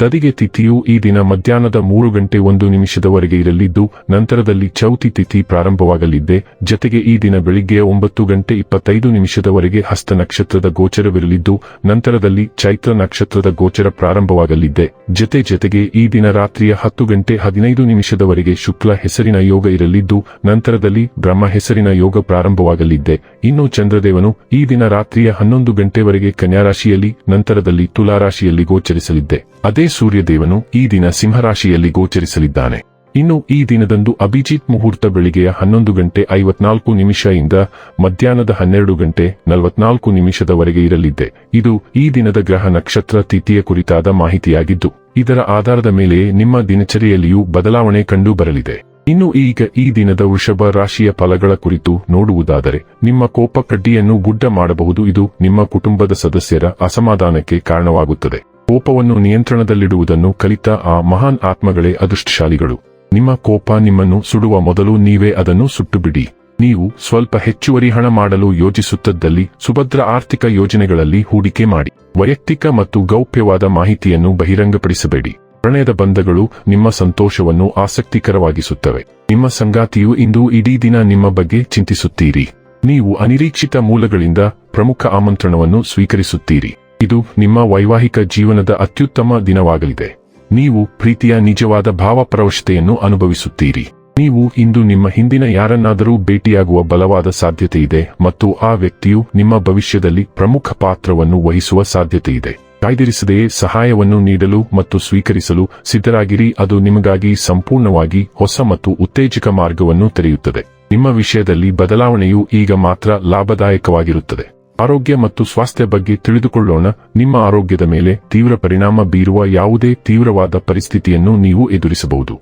ತದಿಗೆ ತಿಥಿಯು ಈ ದಿನ ಮಧ್ಯಾಹ್ನದ ಮೂರು ಗಂಟೆ ಒಂದು ನಿಮಿಷದವರೆಗೆ ಇರಲಿದ್ದು, ನಂತರದಲ್ಲಿ ಚೌತಿ ತಿಥಿ ಪ್ರಾರಂಭವಾಗಲಿದ್ದೆ. ಜತೆಗೆ ಈ ದಿನ ಬೆಳಿಗ್ಗೆ ಒಂಬತ್ತು ಗಂಟೆ ಇಪ್ಪತ್ತೈದು ನಿಮಿಷದವರೆಗೆ ಹಸ್ತ ನಕ್ಷತ್ರದ ಗೋಚರವಿರಲಿದ್ದು, ನಂತರದಲ್ಲಿ ಚೈತ್ರ ನಕ್ಷತ್ರದ ಗೋಚರ ಪ್ರಾರಂಭವಾಗಲಿದ್ದೆ. ಜತೆ ಜತೆಗೆ ಈ ದಿನ ರಾತ್ರಿಯ ಹತ್ತು ಗಂಟೆ ಹದಿನೈದು ನಿಮಿಷದವರೆಗೆ ಶುಕ್ಲ ಹೆಸರಿನ ಯೋಗ ಇರಲಿದ್ದು, ನಂತರದಲ್ಲಿ ಬ್ರಹ್ಮ ಹೆಸರಿನ ಯೋಗ ಪ್ರಾರಂಭವಾಗಲಿದ್ದೆ. ಇನ್ನು ಚಂದ್ರದೇವನು ಈ ದಿನ ರಾತ್ರಿಯ ಹನ್ನೊಂದು ಗಂಟೆವರೆಗೆ ಕನ್ಯಾರಾಶಿಯಲ್ಲಿ, ನಂತರದಲ್ಲಿ ತುಲಾರಾಶಿಯಲ್ಲಿ ಗೋಚರಿಸಲಿದ್ದೆ. ಅದೇ ಸೂರ್ಯದೇವನು ಈ ದಿನ ಸಿಂಹರಾಶಿಯಲ್ಲಿ ಗೋಚರಿಸಲಿದ್ದಾನೆ. ಇನ್ನು ಈ ದಿನದಂದು ಅಭಿಜಿತ್ ಮುಹೂರ್ತ ಬೆಳಿಗ್ಗೆಯ ಹನ್ನೊಂದು ಗಂಟೆ ಐವತ್ನಾಲ್ಕು ನಿಮಿಷದಿಂದ ಮಧ್ಯಾಹ್ನದ ಹನ್ನೆರಡು ಗಂಟೆ ನಲವತ್ನಾಲ್ಕು ನಿಮಿಷದವರೆಗೆ ಇರಲಿದ್ದೆ. ಇದು ಈ ದಿನದ ಗ್ರಹ ನಕ್ಷತ್ರ ತಿಥಿಯ ಕುರಿತಾದ ಮಾಹಿತಿಯಾಗಿದ್ದು, ಇದರ ಆಧಾರದ ಮೇಲೆ ನಿಮ್ಮ ದಿನಚರಿಯಲ್ಲಿಯೂ ಬದಲಾವಣೆ ಕಂಡು ಬರಲಿದೆ ಇನ್ನು ಈಗ ಈ ದಿನದ ವೃಷಭ ರಾಶಿಯ ಫಲಗಳ ಕುರಿತು ನೋಡುವುದಾದರೆ, ನಿಮ್ಮ ಕೋಪ ಕಡ್ಡಿಯನ್ನು ಗುಡ್ಡ ಮಾಡಬಹುದು. ಇದು ನಿಮ್ಮ ಕುಟುಂಬದ ಸದಸ್ಯರ ಅಸಮಾಧಾನಕ್ಕೆ ಕಾರಣವಾಗುತ್ತದೆ. ಕೋಪವನ್ನು ನಿಯಂತ್ರಣದಲ್ಲಿಡುವುದನ್ನು ಕಲಿತ ಆ ಮಹಾನ್ ಆತ್ಮಗಳೇ ಅದೃಷ್ಟಶಾಲಿಗಳು. ನಿಮ್ಮ ಕೋಪ ನಿಮ್ಮನ್ನು ಸುಡುವ ಮೊದಲು ನೀವೇ ಅದನ್ನು ಸುಟ್ಟುಬಿಡಿ. ನೀವು ಸ್ವಲ್ಪ ಹೆಚ್ಚುವರಿ ಹಣ ಮಾಡಲು ಯೋಜಿಸುತ್ತದ್ದಲ್ಲಿ ಸುಭದ್ರ ಆರ್ಥಿಕ ಯೋಜನೆಗಳಲ್ಲಿ ಹೂಡಿಕೆ ಮಾಡಿ. ವೈಯಕ್ತಿಕ ಮತ್ತು ಗೌಪ್ಯವಾದ ಮಾಹಿತಿಯನ್ನು ಬಹಿರಂಗಪಡಿಸಬೇಡಿ. ಪ್ರಣಯದ ಬಂಧಗಳು ನಿಮ್ಮ ಸಂತೋಷವನ್ನು ಆಸಕ್ತಿಕರವಾಗಿಸುತ್ತವೆ. ನಿಮ್ಮ ಸಂಗಾತಿಯು ಇಂದು ಇಡೀ ದಿನ ನಿಮ್ಮ ಬಗ್ಗೆ ಚಿಂತಿಸುತ್ತೀರಿ. ನೀವು ಅನಿರೀಕ್ಷಿತ ಮೂಲಗಳಿಂದ ಪ್ರಮುಖ ಆಮಂತ್ರಣವನ್ನು ಸ್ವೀಕರಿಸುತ್ತೀರಿ. ಇದು ನಿಮ್ಮ ವೈವಾಹಿಕ ಜೀವನದ ಅತ್ಯುತ್ತಮ ದಿನವಾಗಲಿದೆ. ನೀವು ಪ್ರೀತಿಯ ನಿಜವಾದ ಭಾವಪ್ರವಶತೆಯನ್ನು ಅನುಭವಿಸುತ್ತೀರಿ. ನೀವು ಇಂದು ನಿಮ್ಮ ಹಿಂದಿನ ಯಾರನ್ನಾದರೂ ಭೇಟಿಯಾಗುವ ಬಲವಾದ ಸಾಧ್ಯತೆಯಿದೆ ಮತ್ತು ಆ ವ್ಯಕ್ತಿಯು ನಿಮ್ಮ ಭವಿಷ್ಯದಲ್ಲಿ ಪ್ರಮುಖ ಪಾತ್ರವನ್ನು ವಹಿಸುವ ಸಾಧ್ಯತೆಯಿದೆ. ಕಾಯ್ದಿರಿಸದೆಯೇ ಸಹಾಯವನ್ನು ನೀಡಲು ಮತ್ತು ಸ್ವೀಕರಿಸಲು ಸಿದ್ಧರಾಗಿರಿ, ಅದು ನಿಮಗಾಗಿ ಸಂಪೂರ್ಣವಾಗಿ ಹೊಸ ಮತ್ತು ಉತ್ತೇಜಕ ಮಾರ್ಗವನ್ನು ತೆರೆಯುತ್ತದೆ. ನಿಮ್ಮ ವಿಷಯದಲ್ಲಿ ಬದಲಾವಣೆಯು ಈಗ ಮಾತ್ರ ಲಾಭದಾಯಕವಾಗಿರುತ್ತದೆ. ಆರೋಗ್ಯ ಮತ್ತು ಸ್ವಾಸ್ಥ್ಯ ಬಗ್ಗೆ ತಿಳಿದುಕೊಳ್ಳೋಣ. ನಿಮ್ಮ ಆರೋಗ್ಯದ ಮೇಲೆ ತೀವ್ರ ಪರಿಣಾಮ ಬೀರುವ ಯಾವುದೇ ತೀವ್ರವಾದ ಪರಿಸ್ಥಿತಿಯನ್ನು ನೀವು ಎದುರಿಸಬಹುದು.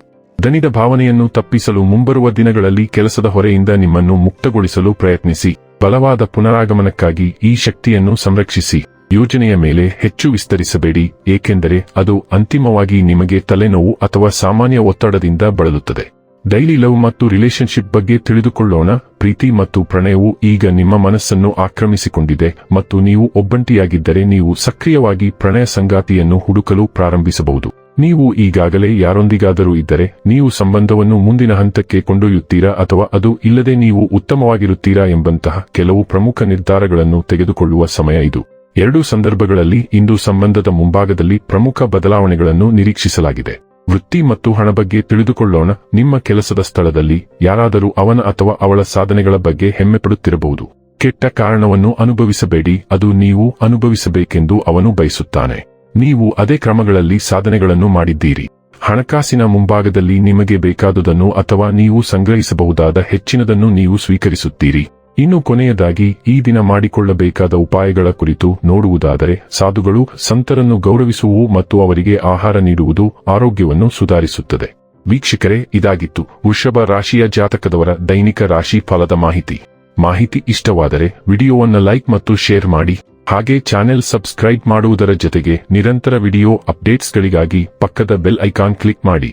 ದನಿದ ಭಾವನೆಯನ್ನು ತಪ್ಪಿಸಲು ಮುಂಬರುವ ದಿನಗಳಲ್ಲಿ ಕೆಲಸದ ಹೊರೆಯಿಂದ ನಿಮ್ಮನ್ನು ಮುಕ್ತಗೊಳಿಸಲು ಪ್ರಯತ್ನಿಸಿ. ಬಲವಾದ ಪುನರಾಗಮನಕ್ಕಾಗಿ ಈ ಶಕ್ತಿಯನ್ನು ಸಂರಕ್ಷಿಸಿ. ಯೋಜನೆಯ ಮೇಲೆ ಹೆಚ್ಚು ವಿಸ್ತರಿಸಬೇಡಿ, ಏಕೆಂದರೆ ಅದು ಅಂತಿಮವಾಗಿ ನಿಮಗೆ ತಲೆನೋವು ಅಥವಾ ಸಾಮಾನ್ಯ ಒತ್ತಡದಿಂದ ಬಳಲುತ್ತದೆ. ಡೈಲಿ ಲವ್ ಮತ್ತು ರಿಲೇಶನ್ಶಿಪ್ ಬಗ್ಗೆ ತಿಳಿದುಕೊಳ್ಳೋಣ. ಪ್ರೀತಿ ಮತ್ತು ಪ್ರಣಯವು ಈಗ ನಿಮ್ಮ ಮನಸ್ಸನ್ನು ಆಕ್ರಮಿಸಿಕೊಂಡಿದೆ ಮತ್ತು ನೀವು ಒಬ್ಬಂಟಿಯಾಗಿದ್ದರೆ ನೀವು ಸಕ್ರಿಯವಾಗಿ ಪ್ರಣಯ ಸಂಗಾತಿಯನ್ನು ಹುಡುಕಲು ಪ್ರಾರಂಭಿಸಬಹುದು. ನೀವು ಈಗಾಗಲೇ ಯಾರೊಂದಿಗಾದರೂ ಇದ್ದರೆ ನೀವು ಸಂಬಂಧವನ್ನು ಮುಂದಿನ ಹಂತಕ್ಕೆ ಕೊಂಡೊಯ್ಯುತ್ತೀರಾ ಅಥವಾ ಅದು ಇಲ್ಲದೆ ನೀವು ಉತ್ತಮವಾಗಿರುತ್ತೀರಾ ಎಂಬಂತಹ ಕೆಲವು ಪ್ರಮುಖ ನಿರ್ಧಾರಗಳನ್ನು ತೆಗೆದುಕೊಳ್ಳುವ ಸಮಯ ಇದು. ಎರಡೂ ಸಂದರ್ಭಗಳಲ್ಲಿ ಇಂದು ಸಂಬಂಧದ ಮುಂಭಾಗದಲ್ಲಿ ಪ್ರಮುಖ ಬದಲಾವಣೆಗಳನ್ನು ನಿರೀಕ್ಷಿಸಲಾಗಿದೆ. ವೃತ್ತಿ ಮತ್ತು ಹಣ ಬಗ್ಗೆ ತಿಳಿದುಕೊಳ್ಳೋಣ. ನಿಮ್ಮ ಕೆಲಸದ ಸ್ಥಳದಲ್ಲಿ ಯಾರಾದರೂ ಅವನ ಅಥವಾ ಅವಳ ಸಾಧನೆಗಳ ಬಗ್ಗೆ ಹೆಮ್ಮೆ ಪಡುತ್ತಿರಬಹುದು. ಕೆಟ್ಟ ಕಾರಣವನ್ನು ಅನುಭವಿಸಬೇಡಿ. ಅದು ನೀವು ಅನುಭವಿಸಬೇಕೆಂದು ಅವನು ಬಯಸುತ್ತಾನೆ. ನೀವು ಅದೇ ಕ್ರಮಗಳಲ್ಲಿ ಸಾಧನೆಗಳನ್ನು ಮಾಡಿದ್ದೀರಿ. ಹಣಕಾಸಿನ ಮುಂಭಾಗದಲ್ಲಿ ನಿಮಗೆ ಬೇಕಾದುದನ್ನು ಅಥವಾ ನೀವು ಸಂಗ್ರಹಿಸಬಹುದಾದ ಹೆಚ್ಚಿನದನ್ನು ನೀವು ಸ್ವೀಕರಿಸುತ್ತೀರಿ. ಇನ್ನು ಕೊನೆಯದಾಗಿ ಈ ದಿನ ಮಾಡಿಕೊಳ್ಳಬೇಕಾದ ಉಪಾಯಗಳ ಕುರಿತು ನೋಡುವುದಾದರೆ ಸಾಧುಗಳು ಸಂತರನ್ನು ಗೌರವಿಸುವು ಮತ್ತು ಅವರಿಗೆ ಆಹಾರ ನೀಡುವುದು ಆರೋಗ್ಯವನ್ನು ಸುಧಾರಿಸುತ್ತದೆ. ವೀಕ್ಷಕರೇ, ಇದಾಗಿತ್ತು ವೃಷಭ ರಾಶಿಯ ಜಾತಕದವರ ದೈನಿಕ ರಾಶಿ ಫಲದ ಮಾಹಿತಿ. ಮಾಹಿತಿ ಇಷ್ಟವಾದರೆ ವಿಡಿಯೋವನ್ನು ಲೈಕ್ ಮತ್ತು ಶೇರ್ ಮಾಡಿ, ಹಾಗೆ ಚಾನೆಲ್ ಸಬ್ಸ್ಕ್ರೈಬ್ ಮಾಡುವುದರ ಜೊತೆಗೆ ನಿರಂತರ ವಿಡಿಯೋ ಅಪ್ಡೇಟ್ಸ್ಗಳಿಗಾಗಿ ಪಕ್ಕದ ಬೆಲ್ ಐಕಾನ್ ಕ್ಲಿಕ್ ಮಾಡಿ.